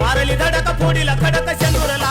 मारली धडक फोडीला खडक चंदूरला